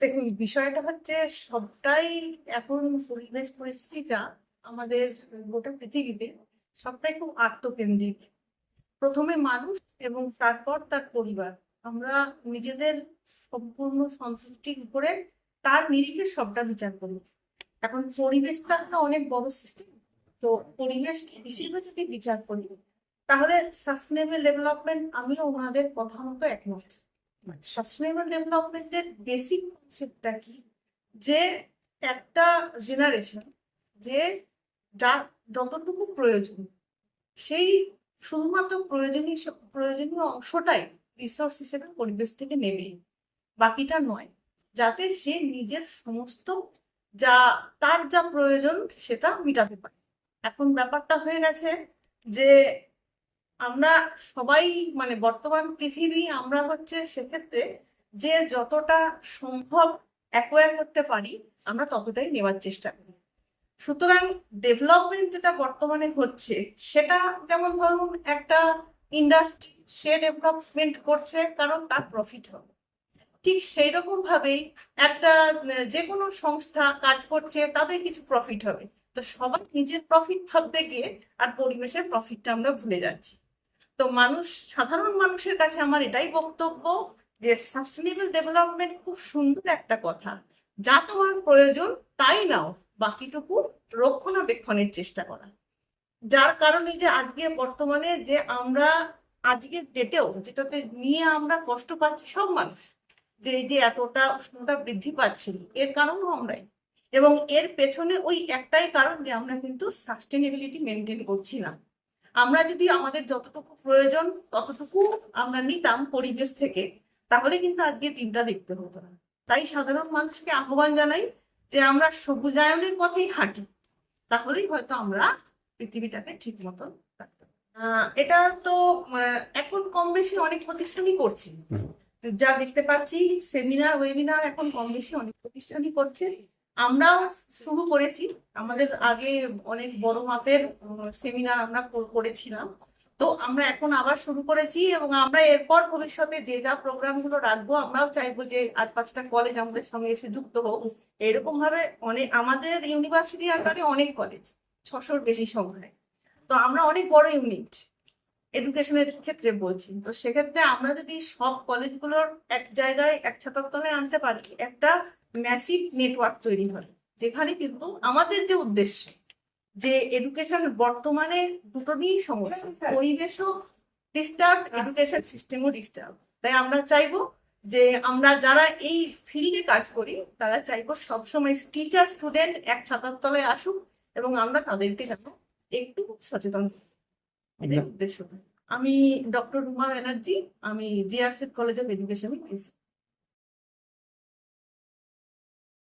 দেখুন বিষয়টা হচ্ছে সবটাই এখন পরিবেশ পরিস্থিতি যা আমাদের গোটা পৃথিবীতে সবটাই খুব আত্মকেন্দ্রিক। প্রথমে মানুষ এবং তারপর তার পরিবার। আমরা নিজেদের সম্পূর্ণ সন্তুষ্টির উপরে তার নিরিখে সবটা বিচার করি। এখন পরিবেশটা একটা অনেক বড় সিস্টেম তো পরিবেশ হিসেবে যদি বিচার করি, তাহলে সাস্টেনেবল ডেভেলপমেন্ট আমিও ওনাদের কথা মতো একমত। সাস্টেনেবল ডেভেলপমেন্টের বেসিক কনসেপ্টটা কি? যে একটা জেনারেশন যে যা যতটুকু প্রয়োজন, সেই শুধুমাত্র প্রয়োজনীয় প্রয়োজনীয় অংশটাই রিসোর্স হিসেবে পরিবেশ থেকে নেবে। বাকিটা নয়, যাতে সে নিজের সমস্ত যা, তার যা প্রয়োজন সেটা মেটাতে পারে। এখন ব্যাপারটা হয়ে গেছে যে আমরা সবাই মানে বর্তমান পৃথিবী, আমরা হচ্ছে সেক্ষেত্রে যে যতটা সম্ভব অ্যাকোয়ার করতে পারি, আমরা ততটাই নেওয়ার চেষ্টা করি। সুতরাং ডেভেলপমেন্ট যেটা বর্তমানে হচ্ছে, সেটা যেমন ধরুন একটা ইন্ডাস্ট্রি সে ডেভেলপমেন্ট করছে, কারণ তার প্রফিট হবে। ঠিক সেই রকম ভাবেই একটা, যে কোনো সংস্থা কাজ করছে, তাদের কিছু প্রফিট হবে। তো সবাই নিজের প্রফিট ভাবতে গিয়ে আর পরিবেশের প্রফিটটা আমরা ভুলে যাচ্ছি। তো মানুষ, সাধারণ মানুষের কাছে আমার এটাই বক্তব্য যে সাস্টেনেবল ডেভেলপমেন্ট খুব সুন্দর একটা কথা। যা তোমার প্রয়োজন তাই নাও, বাকিটুকু রক্ষণাবেক্ষণের চেষ্টা করা। যার কারণে যে আজকে বর্তমানে যে আমরা আজকের ডেটেও যেটাতে নিয়ে আমরা কষ্ট পাচ্ছি সব মানুষ, যে এই যে এতটা উষ্ণতা বৃদ্ধি পাচ্ছে, এর কারণও আমরাই। এবং এর পেছনে ওই একটাই কারণ যে আমরা কিন্তু সাস্টেনেবিলিটি মেনটেন করছি না। আমরা যদি আমাদের যতটুকু প্রয়োজন ততটুকু আমরা নিতাম পরিবেশ থেকে তাহলে কিন্তু আজকে দিনটা দেখতে হতো না। তাই সাধারণ মানুষকে আহ্বান জানাই যে আমরা সবুজায়নের পথেই হাঁটি তাহলেই হয়তো আমরা পৃথিবীটাকে ঠিক মতন রাখতে আহ, এটা তো এখন কম বেশি অনেক প্রতিষ্ঠানই করছে। যা দেখতে পাচ্ছি সেমিনার ওয়েবিনার এখন কম বেশি অনেক প্রতিষ্ঠানই করছে। আমরাও শুরু করেছি। আমাদের আগে অনেক বড় মাপের সেমিনার আমরা করেছিলাম। তো আমরা এখন আবার শুরু করেছি এবং আমরা এরপর ভবিষ্যতে যে যা প্রোগ্রামগুলো রাখব, আমরাও চাইব যে আর পাঁচটা কলেজ আমাদের সঙ্গে এসে যুক্ত হোক। এরকম ভাবে অনেক, আমাদের ইউনিভার্সিটির আকারে অনেক কলেজ ছশোর বেশি সংখ্যায়। তো আমরা অনেক বড় ইউনিট এডুকেশনের ক্ষেত্রে বলছি। তো সেক্ষেত্রে আমরা যদি সব কলেজগুলোর এক জায়গায় এক ছাতার আনতে পারি, একটা ম্যাসিভ নেটওয়ার্ক তৈরি হয় যেখানে কিন্তু আমাদের যে উদ্দেশ্য যে এডুকেশন বর্তমানে দুটো নিয়েই সমস্যা পরিবেশও ডিস্টার্ব এডুকেশন সিস্টেমও ডিস্টার্ব তাই আমরা চাইব যে আমরা যারা এই ফিল্ডে কাজ করি তারা চাইব সবসময় টিচার স্টুডেন্ট এক ছাতার তলায় আসুক এবং আমরা তাদেরকে যেন একটু সচেতন। উদ্দেশ্য আমি ডক্টর রুমা ব্যানার্জি আমি জিআরসি কলেজ অফ এডুকেশন